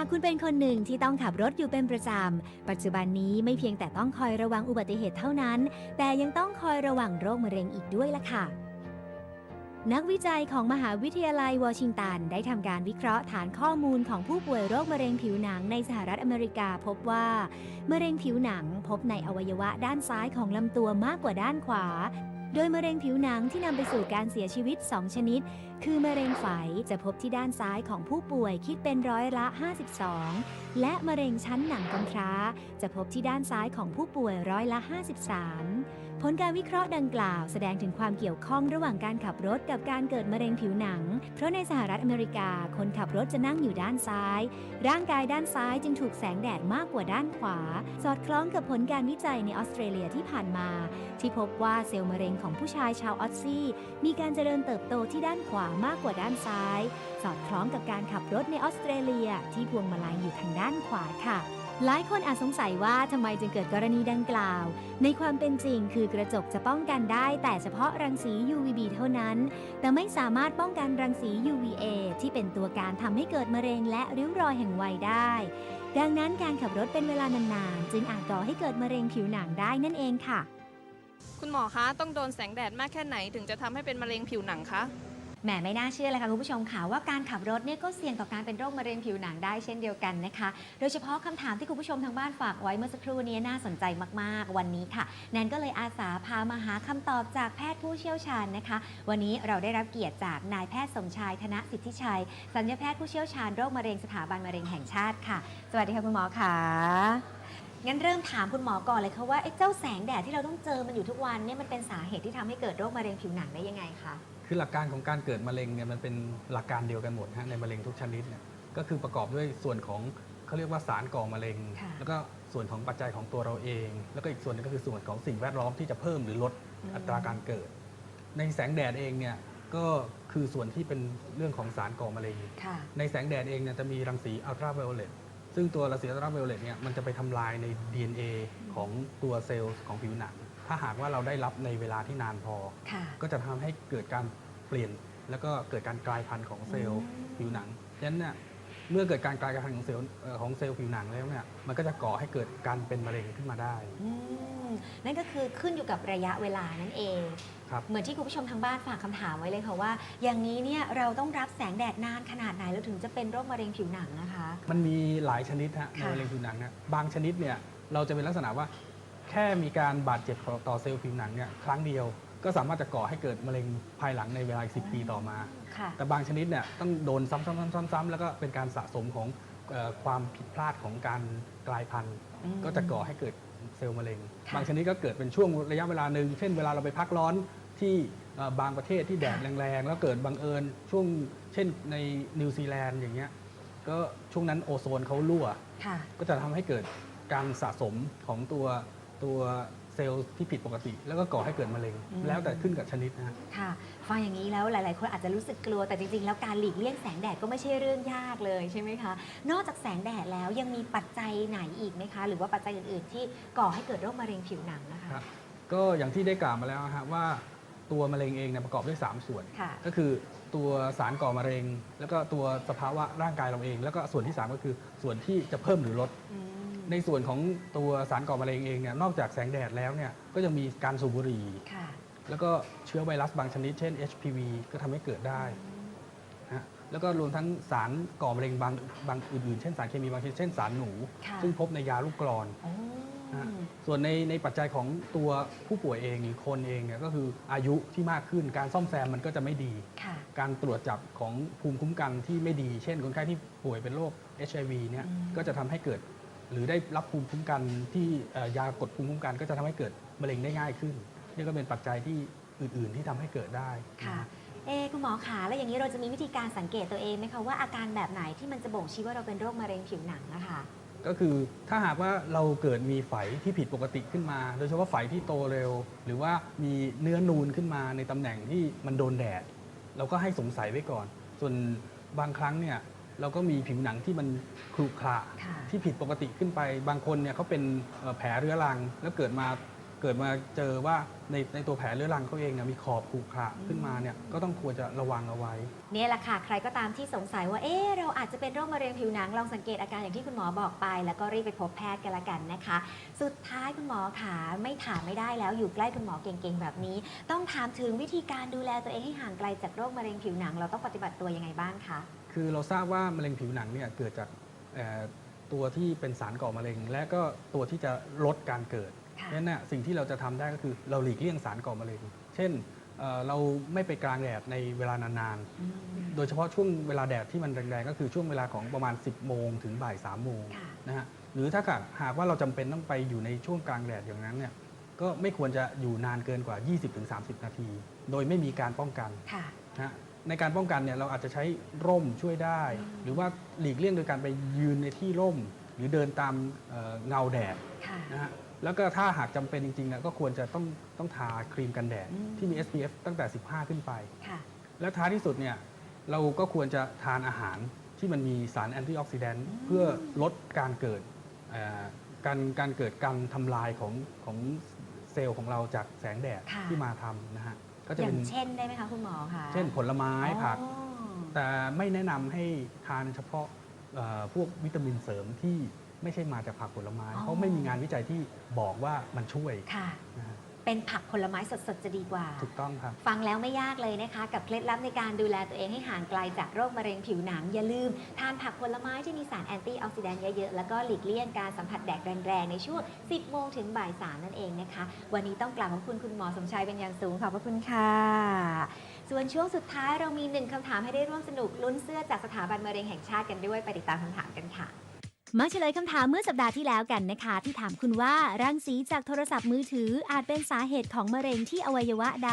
ากคุณเป็นคนหนึ่งที่ต้องขับรถอยู่เป็นประจำ ปัจจุบันนี้ไม่เพียงแต่ต้องคอยระวังอุบัติเหตุเท่านั้น แต่ยังต้องคอยระวังโรคมะเร็งอีกด้วยล่ะค่ะ นักวิจัยของมหาวิทยาลัยวอชิงตันได้ทำการวิเคราะห์ฐานข้อมูลของผู้ป่วยโรคมะเร็งผิวหนังในสหรัฐอเมริกาพบว่า มะเร็งผิวหนังพบในอวัยวะด้านซ้ายของลำตัวมากกว่าด้านขวา โดยมะเร็งผิวหนังที่นำไปสู่การเสียชีวิต 2 ชนิด คือมะเร็งไฝจะพบที่ด้านซ้ายของผู้ป่วยคิดเป็นร้อยละ 52 และมะเร็งชั้นหนังกำพร้า จะพบที่ด้านซ้ายของผู้ป่วยร้อยละ 53 ผลการวิเคราะห์ดังกล่าวแสดงถึงความเกี่ยวข้องระหว่างการขับรถกับการเกิดมะเร็งผิวหนัง เพราะในสหรัฐอเมริกา คนขับรถจะนั่งอยู่ด้านซ้าย ร่างกายด้านซ้ายจึงถูกแสงแดดมากกว่าด้านขวา สอดคล้องกับผลการวิจัยในออสเตรเลียที่ผ่านมา ที่พบว่าเซลล์มะเร็งของผู้ชายชาวออสซี่มีการเจริญเติบโตที่ด้านขวามากกว่าด้านซ้าย สอดคล้องกับการขับรถในออสเตรเลีย ที่พวงมาลัยอยู่ทางด้านขวาค่ะ หลายคนอาจสงสัยว่าทำไมจึงเกิดกรณีดังกล่าว ในความเป็นจริงคือกระจกจะป้องกันได้แต่เฉพาะรังสี UVB เท่านั้น แต่ไม่สามารถป้องกันรังสี UVA ที่เป็นตัวการทำให้เกิดมะเร็งและริ้วรอยแห่งวัยได้ ดังนั้นการขับรถเป็นเวลานานๆ จึงอาจก่อให้เกิดมะเร็งผิวหนังได้นั่นเองค่ะ คุณหมอคะ ต้องโดนแสงแดดมากแค่ไหนถึงจะทำให้เป็นมะเร็งผิวหนังคะ แหมไม่น่าเชื่อเลยค่ะคุณผู้ชมค่ะว่าการขับรถเนี่ยก็เสี่ยงต่อการเป็นโรคมะเร็งผิวหนังได้เช่นเดียวกันนะคะ โดยเฉพาะคำถามที่คุณผู้ชมทางบ้านฝากไว้เมื่อสักครู่นี้น่าสนใจมากๆ วันนี้ค่ะ แนนก็เลยอาสาพามาหาคำตอบจากแพทย์ผู้เชี่ยวชาญนะคะ วันนี้เราได้รับเกียรติจากนายแพทย์สมชายธนสิทธิชัย สัญญาแพทย์ผู้เชี่ยวชาญโรคมะเร็งสถาบันมะเร็งแห่งชาติค่ะ สวัสดีค่ะคุณหมอค่ะ งั้นเริ่มถามคุณหมอก่อนเลยค่ะว่าไอ้เจ้าแสงแดดที่เราต้องเจอมันอยู่ทุกวันเนี่ยมันเป็นสาเหตุที่ทำให้เกิดโรคมะเร็งผิวหนังได้ยังไงคะ คือหลักการของการเกิดมะเร็งเนี่ยมันเป็นหลักการเดียวกันหมดฮะในมะเร็งทุกชนิดเนี่ยก็คือประกอบด้วยส่วนของเขาเรียกว่าสารก่อมะเร็ง ค่ะ แล้วก็ส่วนของปัจจัยของตัวเราเอง แล้วก็อีกส่วนหนึงก็คือส่วนของสิ่งแวดล้อมที่จะเพิ่มหรือลดอืมอัตราการเกิด ในแสงแดดเองเนี่ยก็คือส่วนที่เป็นเรื่องของสารก่อมะเร็ง ค่ะ ในแสงแดดเองเนี่ยจะมีรังสีอัลตราไวโอเลต ซึ่งตัวรังสีอัลตราไวโอเลตเนี่ยมันจะไปทำลายใน DNA ของตัวเซลล์ของผิวหนัง ถ้าหากว่าเราได้รับในเวลาที่นานพอ ค่ะ ก็จะทำให้เกิดการเปลี่ยน แล้วก็เกิดการกลายพันธุ์ของเซลล์อืมผิวหนังฉะนั้นเนี่ยเมื่อเกิดการกลายพันธุ์ของเซลล์เอ่อของเซลล์ผิวหนังแล้วเนี่ยมันก็จะก่อให้เกิดการเป็นมะเร็งขึ้นมาได้ อืม นั่นก็คือขึ้นอยู่กับระยะเวลานั่นเอง ครับ เหมือนที่คุณผู้ชมทางบ้านฝากคำถามไว้เลยค่ะว่า อย่างนี้เนี่ยเราต้องรับแสงแดดนานขนาดไหนเราถึงจะเป็นโรคมะเร็งผิวหนังนะคะ มันมีหลายชนิดฮะในค่ะ มะเร็งผิวหนังเนี่ยบางชนิดเนี่ยเราจะเป็นลักษณะว่า แค่มีการบาดเจ็บต่อเซลล์ผิวหนังเนี่ยครั้งเดียว ก็สามารถจะก่อให้เกิดมะเร็งภายหลังในเวลาอีก10ปีต่อมา ค่ะ แต่บางชนิดเนี่ยต้องโดนซ้ำๆๆๆ แล้วก็เป็นการสะสมของเอ่อความผิดพลาดของการกลายพันธุ์ อืม ก็จะก่อให้เกิด เซลล์มะเร็งค่ะบางชนิดก็เกิดเป็นช่วงระยะเวลาหนึ่งเช่นเวลาเราไปพักร้อนที่เอ่อบางประเทศที่แดดแรงๆ แล้วเกิดบังเอิญช่วงเช่นในนิวซีแลนด์อย่างเงี้ยก็ช่วงนั้นโอโซนเขารั่วค่ะก็จะทำให้เกิดการสะสมของตัวตัว เซลล์ที่ผิดปกติ แล้วก็ก่อให้เกิดมะเร็ง อืม แล้วแต่ขึ้นกับชนิดนะฮะ ค่ะ ฟังอย่างนี้แล้วหลาย ๆ คนอาจจะรู้สึกกลัวแต่จริง ๆ แล้วการหลีกเลี่ยงแสงแดดก็ไม่ใช่เรื่องยากเลยใช่ไหมคะ นอกจากแสงแดดแล้วยังมีปัจจัยไหนอีกไหมคะ หรือว่าปัจจัยอื่น ๆ ที่ก่อให้เกิดโรคมะเร็งผิวหนังนะคะ ครับ ก็อย่างที่ได้กล่าวมาแล้วนะฮะว่าตัวมะเร็งเองเนี่ยประกอบด้วย 3 ส่วน ค่ะ ก็คือตัวสารก่อมะเร็ง แล้วก็ตัวสภาวะร่างกายเราเอง แล้วก็ส่วนที่ 3 ก็คือส่วนที่จะเพิ่มหรือลด อืม ในส่วนของตัวสารก่อมะเร็งเองเนี่ยนอกจากแสงแดดแล้วเนี่ยก็จะมีการสูบบุหรี่ ค่ะ แล้วก็เชื้อไวรัสบางชนิดเช่น HPV ก็ทำให้เกิดได้นะฮะแล้วก็รวมทั้งสารก่อมะเร็งบางบางอื่นๆ เช่นสารเคมีบางชนิดเช่นสารหนู ค่ะ ซึ่งพบในยาลูกกรอน โอ้ นะฮะส่วนในในปัจจัยของตัวผู้ป่วยเองหรือคนเองเนี่ยก็คืออายุที่มากขึ้นการซ่อมแซมมันก็จะไม่ดี ค่ะ การตรวจจับของภูมิคุ้มกันที่ไม่ดี เช่นคนไข้ที่ป่วยเป็นโรค HIV เนี่ยอืม ก็จะทำให้เกิด หรือได้รับภูมิคุ้มกันที่เอ่อยากดภูมิคุ้มกัน ก็จะทำให้เกิดมะเร็งได้ง่ายขึ้น นี่ก็เป็นปัจจัยที่อื่น ๆ ที่ทำให้เกิดได้ค่ะเอะคุณหมอขาแล้วอย่างนี้เราจะมีวิธีการสังเกตตัวเองไหมคะว่าอาการแบบไหนที่มันจะบ่งชี้ว่าเราเป็นโรคมะเร็งผิวหนังนะคะก็คือถ้าหากว่าเราเกิดมีไฝที่ผิดปกติขึ้นมา โดยเฉพาะไฝที่โตเร็ว หรือว่ามีเนื้อนูนขึ้นมาในตำแหน่งที่มันโดนแดด เราก็ให้สงสัยไว้ก่อน ส่วนบางครั้งเนี่ย เราก็มีผิวหนังที่มันครุขระค่ะที่ผิดปกติขึ้นไป บางคนเนี่ยเขาเป็นเอ่อแผลเรื้อรัง แล้วเกิดมาเกิดมาเจอว่าในในตัวแผลเรื้อรังเขาเองเนี่ยมีขอบขรุขระขึ้นมาเนี่ยก็ต้องควรจะระวังเอาไว้เนี่ยแหละค่ะ ใครก็ตามที่สงสัยว่าเอ๊ะเราอาจจะเป็นโรคมะเร็งผิวหนังลองสังเกตอาการอย่างที่คุณหมอบอกไป แล้วก็รีบไปพบแพทย์กันละกันนะคะ สุดท้ายคุณหมอขาไม่ถามไม่ได้แล้วอยู่ใกล้คุณหมอเก่งๆแบบนี้ ต้องถามถึงวิธีการดูแลตัวเองให้ห่างไกลจากโรคมะเร็งผิวหนัง เราต้องปฏิบัติตัวยังไงบ้างคะ คือเราทราบว่ามะเร็งผิวหนังเนี่ยเกิดจากเอ่อตัวที่เป็นสารก่อมะเร็ง และก็ตัวที่จะลดการเกิดค่ะเพราะฉะนั้นน่ะสิ่งที่เราจะทำได้ก็คือเราหลีกเลี่ยงสารก่อมะเร็ง เช่นเอ่อเราไม่ไปกลางแดดในเวลานานๆ โดยเฉพาะช่วงเวลาแดดที่มันแรงๆ ก็คือช่วงเวลาของประมาณ 10 โมงถึงบ่าย3โมงค่ะนะฮะ หรือถ้าหากว่าเราจำเป็นต้องไปอยู่ในช่วงกลางแดดอย่างนั้นเนี่ยก็ไม่ควรจะอยู่นานเกินกว่า 20-30 นาที โดยไม่มีการป้องกันค่ะนะฮะ ในการป้องกันเนี่ยเราอาจจะใช้ร่มช่วยได้อืมหรือว่าหลีกเลี่ยงโดยการไปยืนในที่ร่ม หรือเดินตามเอ่อเงาแดดค่ะ นะฮะแล้วก็ถ้าหากจำเป็นจริงๆนะก็ควรจะต้องต้องทาครีมกันแดด อืม ที่มี SPF ตั้งแต่ 15 ขึ้นไป ค่ะ แล้วท้ายที่สุดเนี่ยเราก็ควรจะทานอาหารที่มันมีสารแอนตี้ออกซิแดนต์อืมเพื่อลดการเกิดเอ่อการการเกิดการทำลายของของเซลล์ของเราจากแสงแดดค่ะ ที่มาทำนะฮะ ก็อจะย่าเป็นงเช่นได้ไหมคะคุณหมอคะเช่นผลไม้ผัก อ๋อ แต่ไม่แนะนำให้ทานเฉพาะเอ่อพวกวิตามินเสริมที่ไม่ใช่มาจากผักผลไม้ อ๋อ เพราะไม่มีงานวิจัยที่บอกว่ามันช่วยค่ะ นะฮะ เป็นผักผลไม้สดๆ จะดีกว่า ถูกต้องครับ ฟังแล้วไม่ยากเลยนะคะ กับเคล็ดลับในการดูแลตัวเองให้ห่างไกลจากโรคมะเร็งผิวหนัง อย่าลืม ทานผักผลไม้ที่มีสารแอนตี้ออกซิแดนต์เยอะๆ แล้วก็หลีกเลี่ยงการสัมผัสแดดแรงๆ ในช่วง 10 โมงถึงบ่าย 3 นั่นเองนะคะ วันนี้ต้องกล่าวขอบคุณคุณหมอสมชายเป็นอย่างสูงขอบพระคุณค่ะ ส่วนช่วงสุดท้ายเรามีหนึ่งคำถามให้ได้ร่วมสนุกลุ้นเสื้อจากสถาบันมะเร็งแห่งชาติกันด้วยไปติดตามคำถามกันค่ะ มาเฉลยคำถามเมื่อสัปดาห์ที่แล้วกันนะคะ ที่ถามคุณว่ารังสีจากโทรศัพท์มือถืออาจเป็นสาเหตุของมะเร็งที่อวัยวะใด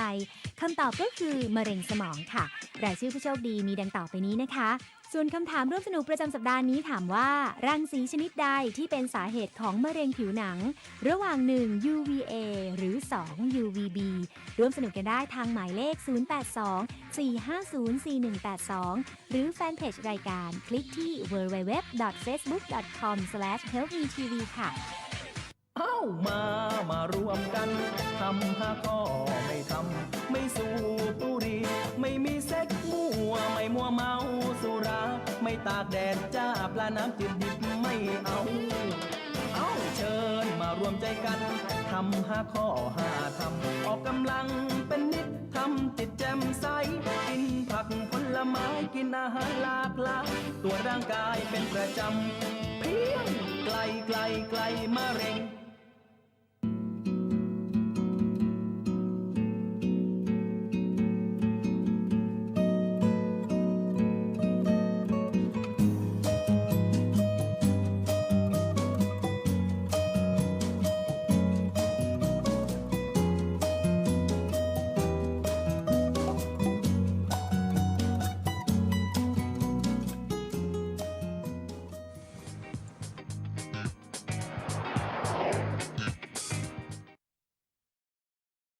คำตอบก็คือมะเร็งสมองค่ะ รายชื่อผู้โชคดีมีดังต่อไปนี้นะคะ ส่วนคำถามร่วมสนุกประจำสัปดาห์นี้ถามว่า รังสีชนิดใดที่เป็นสาเหตุของมะเร็งผิวหนัง ระหว่าง 1 UVA หรือ 2 UVB ร่วมสนุกกันได้ทางหมายเลข 082 450 4182 หรือแฟนเพจรายการ คลิกที่ www.facebook.com/healthytv ค่ะเอ้ามามารวมกันทำห้าข้อไม่ทำไม่สูบบุหรี่ไม่มีเซ็กมั่วไม่มัวเมาสุรา ไม่ตากแดดจ้าปลาน้ำจืดดิบไม่เอาเอ้าเชิญมารวมใจกันทำห้าข้อห้าทำออกกำลังเป็นนิดทำจิตแจ่มใส กินผักผลไม้กินอาหารหลากหลายตัวร่างกายเป็นประจำเพียงไกลไกลไกลมะเร็ง